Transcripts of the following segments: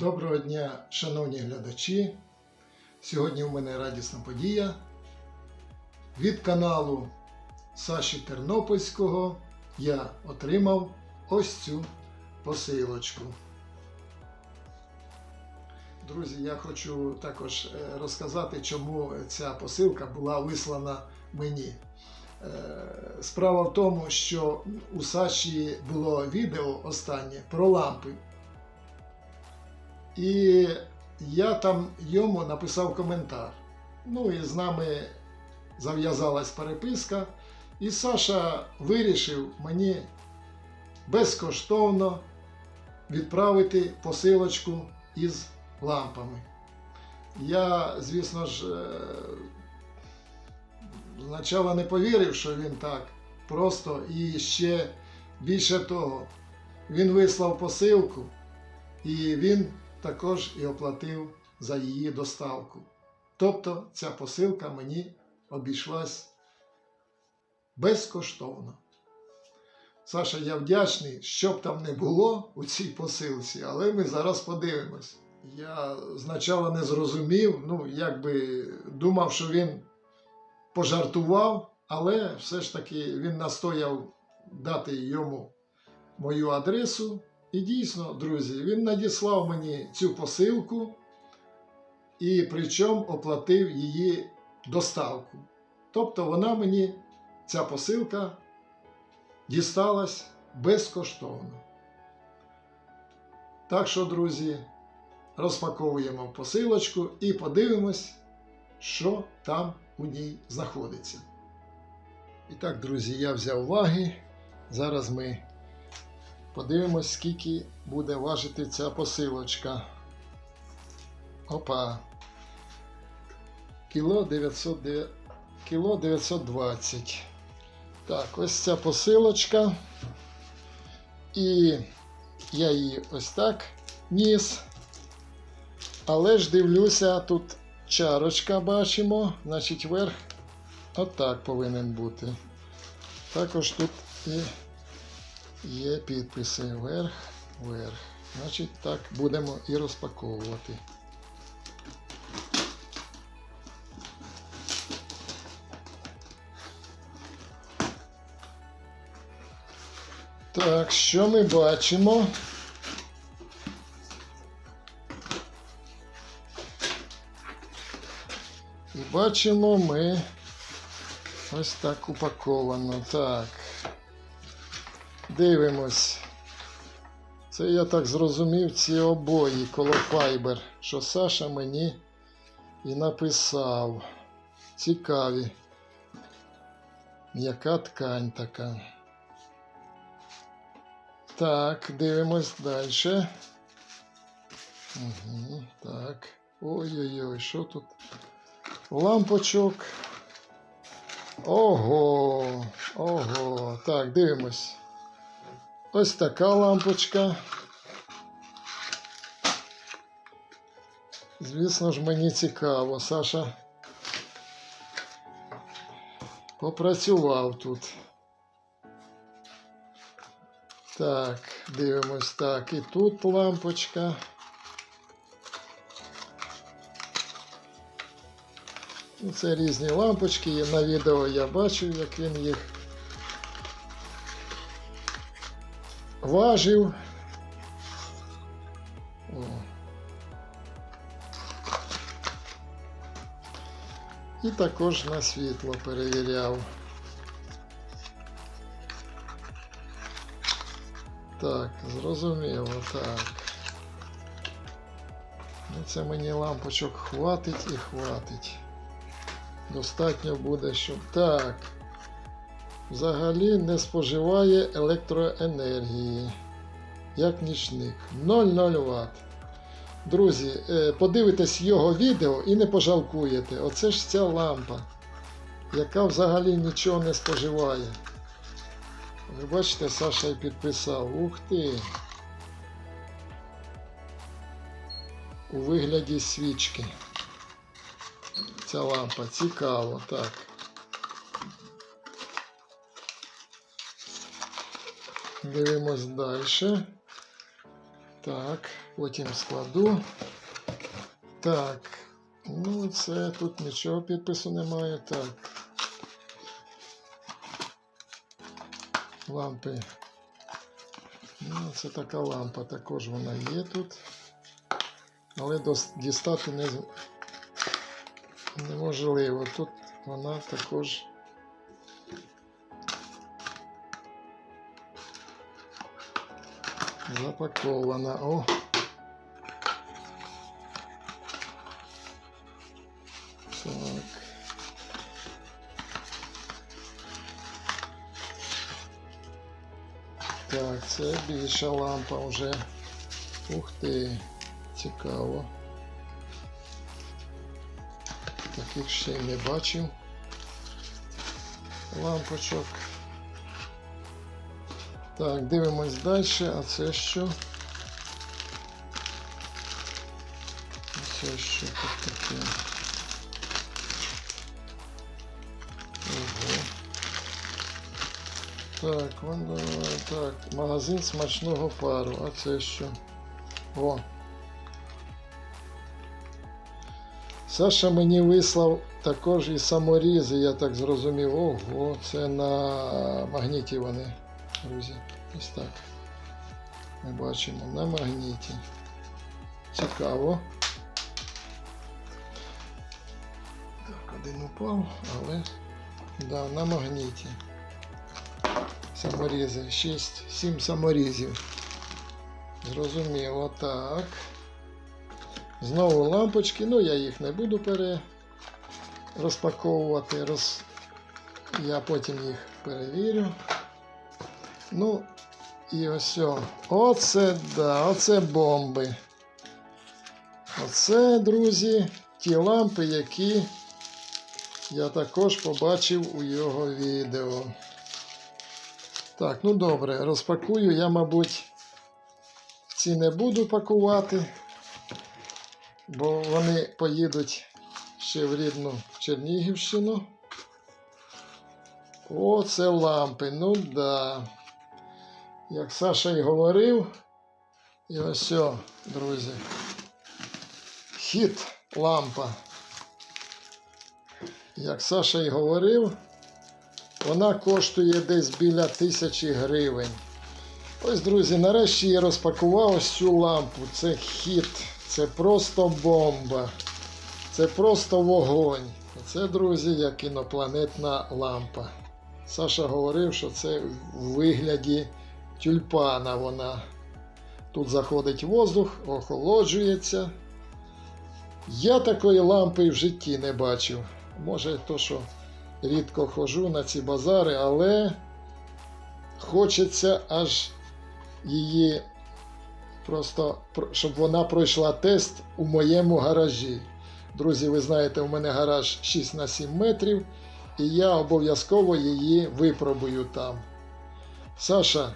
Доброго дня, шановні глядачі. Сьогодні у мене радісна подія. Від каналу Саші Тернопільського я отримав ось цю посилочку. Друзі, я хочу також е, розказати, чому ця посилка була вислана мені. Е, Справа в тому, що у Саші було відео останнє про лампи. І я там йому написав коментар. Ну і з нами зав'язалась переписка. І Саша вирішив мені безкоштовно відправити посилочку із лампами. Я, звісно ж, е, спочатку не повірив, що він так просто і ще більше того, він вислав посилку і він також і оплатив за її доставку. Тобто ця посилка мені обійшлась безкоштовно. Саша, я вдячний, що б там не було у цій посилці, але ми зараз подивимось. Я спочатку не зрозумів, ну, якби думав, що він пожартував, але все ж таки він настояв дати йому мою адресу. І дійсно, друзі, він надіслав мені цю посилку і причому оплатив її доставку. Тобто вона мені, ця посилка, дісталась безкоштовно. Так що, друзі, розпаковуємо посилочку і подивимось, що там у ній знаходиться. І так, друзі, я взяв ваги. Зараз ми подивимось, скільки буде важити ця посилочка. Опа. Кіло 900, кіло 920. Так, ось ця посилочка. І я її ось так ніс. Але ж дивлюся, тут чарочка бачимо, значить верх отак повинен бути. Також тут і є підписи вверх, вверх. Значить, так будемо і розпаковувати. Так, що ми бачимо? І бачимо ми ось так упаковано. Так. Дивимось. Це я так зрозумів ці обої колофайбер, що Саша мені і написав. Цікаві. М'яка ткань така. Так, дивимось далі. Угу, так. Ой-ой-ой, що тут? Лампочок. Ого, ого. Так, дивимось. Ось така лампочка. Звісно ж, мені цікаво, Саша попрацював тут. Так, дивимось так. І тут лампочка. Це різні лампочки. На відео я бачив, як він їх важив. І також на світло перевіряв. Так, зрозуміло, так. Ну, це мені лампочок хватить і хватить. Достатньо буде, щоб. Так. Взагалі не споживає електроенергії. Як нічник. 0,0 Вт. Друзі, е, подивитесь його відео і не пожалкуєте. Оце ж ця лампа, яка взагалі нічого не споживає. Ви бачите, Саша і підписав. Ух ти. У вигляді свічки. Ця лампа цікаво, так. Дивимось далі. Так, потім складу. Так, ну це тут нічого підпису немає. Так. Лампи. Ну, це така лампа, також вона є тут. Але дістати не, неможливо. Тут вона також. Запакована. О. Так. Так, це більша лампа вже. Ух ти, цікаво. Таких ще не бачив. Лампочок. Так, дивимось далі, а це що? Це що тут таке? Ого. Так, воно так, магазин смачного пару. А це що? О. Саша мені вислав також і саморізи, я так зрозумів. Ого, це на магніті вони, друзі. Ось так. Ми бачимо на магніті. Цікаво. Так, один упав, але да, на магніті. Саморізи. 6-7 саморізів. Зрозуміло, так. Знову лампочки, ну я їх не буду пере розпаковувати. Роз... Я потім їх перевірю. Ну, і ось. Оце да, оце бомби. Оце, друзі, ті лампи, які я також побачив у його відео. Так, ну добре, розпакую. Я, мабуть, ці не буду пакувати, бо вони поїдуть ще в рідну Чернігівщину. О, це лампи. Ну да. Як Саша й говорив. І ось, друзі. Хіт лампа. Як Саша й говорив, вона коштує десь біля тисячі гривень. Ось, друзі, нарешті я розпакував ось цю лампу. Це хіт, це просто бомба. Це просто вогонь. Це, друзі, як інопланетна лампа. Саша говорив, що це в вигляді тюльпана вона. Тут заходить воздух, охолоджується. Я такої лампи в житті не бачив. Може, то, що рідко ходжу на ці базари, але хочеться аж її просто, щоб вона пройшла тест у моєму гаражі. Друзі, ви знаєте, у мене гараж 6 на 7 метрів, і я обов'язково її випробую там. Саша,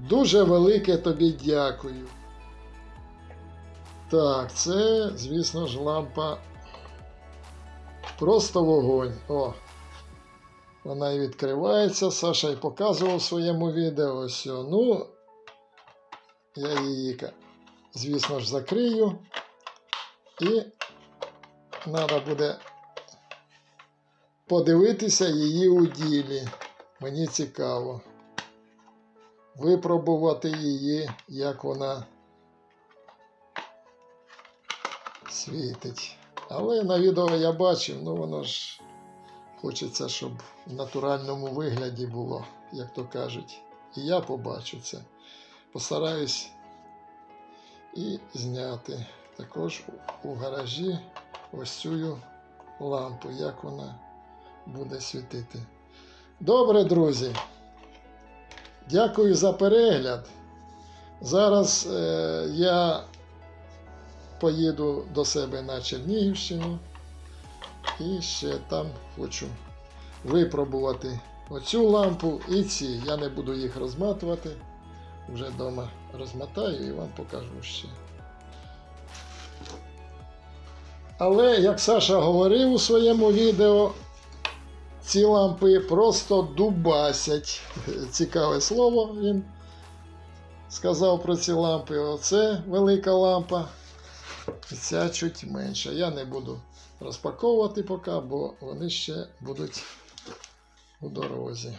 дуже велике тобі дякую. Так, це, звісно ж, лампа. Просто вогонь. О. Вона і відкривається. Саша і показував в своєму відео. Ось. Ну, я її, звісно ж, закрию. І треба буде подивитися її у ділі. Мені цікаво. Випробувати її, як вона світить. Але на відео я бачив, ну воно ж хочеться, щоб в натуральному вигляді було, як то кажуть. І я побачу це. Постараюсь і зняти також у гаражі ось цю лампу, як вона буде світити. Добре, друзі. Дякую за перегляд. Зараз е, я поїду до себе на Чернігівщину і ще там хочу випробувати оцю лампу і ці. Я не буду їх розматувати. Вже вдома розмотаю і вам покажу ще. Але, як Саша говорив у своєму відео, ці лампи просто дубасять. Цікаве слово він сказав про ці лампи. Оце велика лампа. Ця чуть менша. Я не буду розпаковувати поки, бо вони ще будуть у дорозі.